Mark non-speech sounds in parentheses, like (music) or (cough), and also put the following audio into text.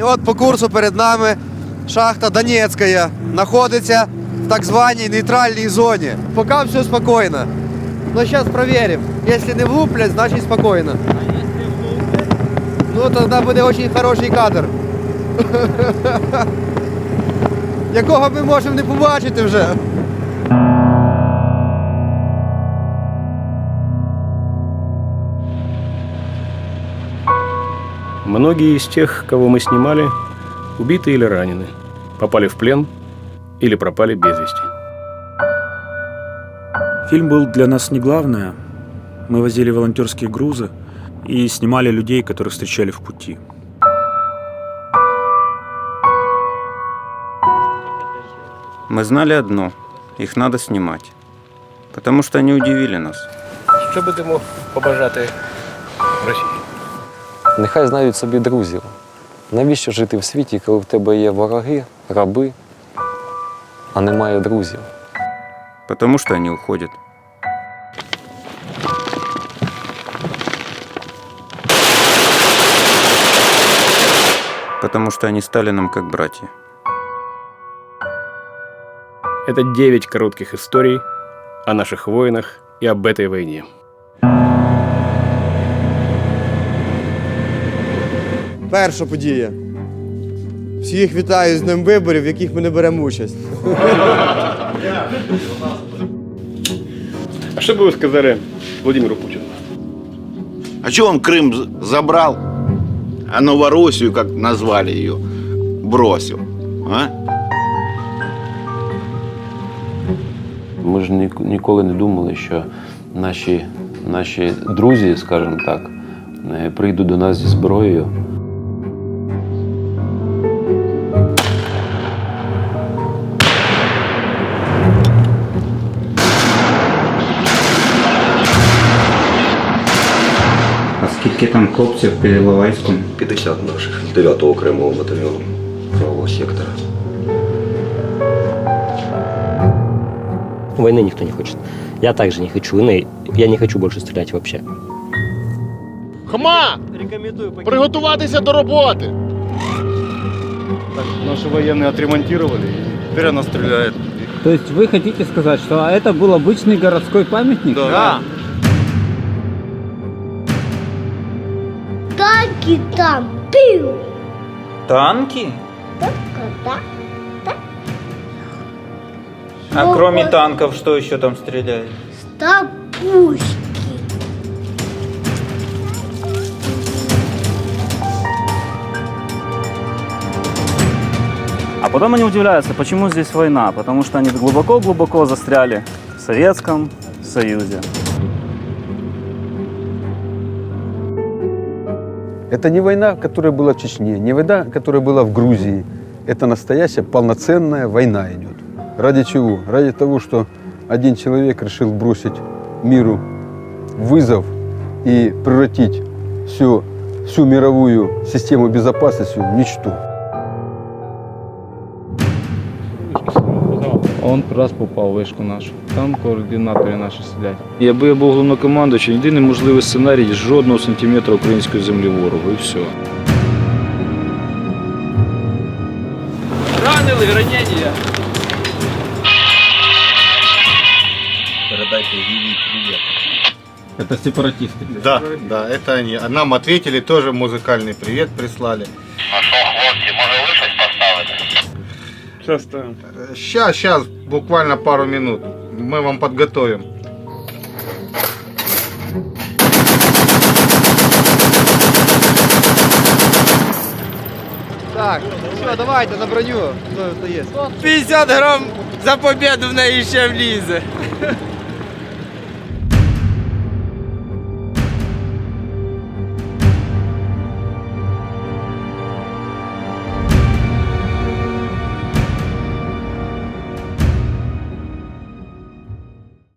І от по курсу перед нами шахта Донецька знаходиться в так званій нейтральній зоні. Поки все спокійно. Но зараз перевіримо. Якщо не влуплять, значить спокійно. Ну, тоді буде дуже хороший кадр. (laughs) Якого ми можемо не побачити вже. Многие из тех, кого мы снимали, убиты или ранены, попали в плен или пропали без вести. Фильм был для нас не главное. Мы возили волонтерские грузы и снимали людей, которых встречали в пути. Мы знали одно – их надо снимать. Потому что они удивили нас. Що би ти мог побажати Росії? Нехай знають собі друзів. Навіщо жити в світі, коли в тебе є вороги, раби, а немає друзів? Потому что они уходят. Потому что они стали нам как братья. Это 9 коротких историй о наших воинах и об этой войне. Перша подія. Всіх вітаю з Днем виборів, в яких ми не беремо участь. А что бы вы сказали Владимиру Путину? А что он Крым з- забрал, а Новороссию, как назвали ее, бросил? А? Ми ж ні- ніколи не думали, що наші, наші друзі, скажімо так, е, прийдуть до нас зі зброєю. скільки там хлопців під Іловайськом? 50 наших 9-го окремого батальйону правого сектора. Войны никто не хочет. Я также не хочу войны. Я не хочу больше стрелять вообще. Хма! Приготуватися до роботи! Наши военные отремонтировали, и теперь она стреляет. То есть вы хотите сказать, что это был обычный городской памятник? Да. Танки там, пиу, Танки? да? А Ну, кроме вот. танков, что еще там стреляют? Там пушки. А потом они удивляются, почему здесь война. Потому что они глубоко-глубоко застряли в Советском Союзе. Это не война, которая была в Чечне, не война, которая была в Грузии. Это настоящая полноценная война идет. Ради чего? Ради того, что один человек решил бросить миру вызов и превратить всю, всю мировую систему безопасности в ничто. Он раз попав в вишку нашу. Там координатори наші сидять. Якби я був головнокомандуючим, єдиний можливий сценарій жодного сантиметра української землі ворогу і все. Ранили, ранения. Передайте Виви привет. Это сепаратисты. Да, да, это они. А Нам ответили, тоже музыкальный привет прислали. Часто Сейчас, сейчас, буквально пару минут. Мы вам подготовим. Так, все, давайте на броню. Хто, хто є? 50 грамм за победу в неї ще влізе.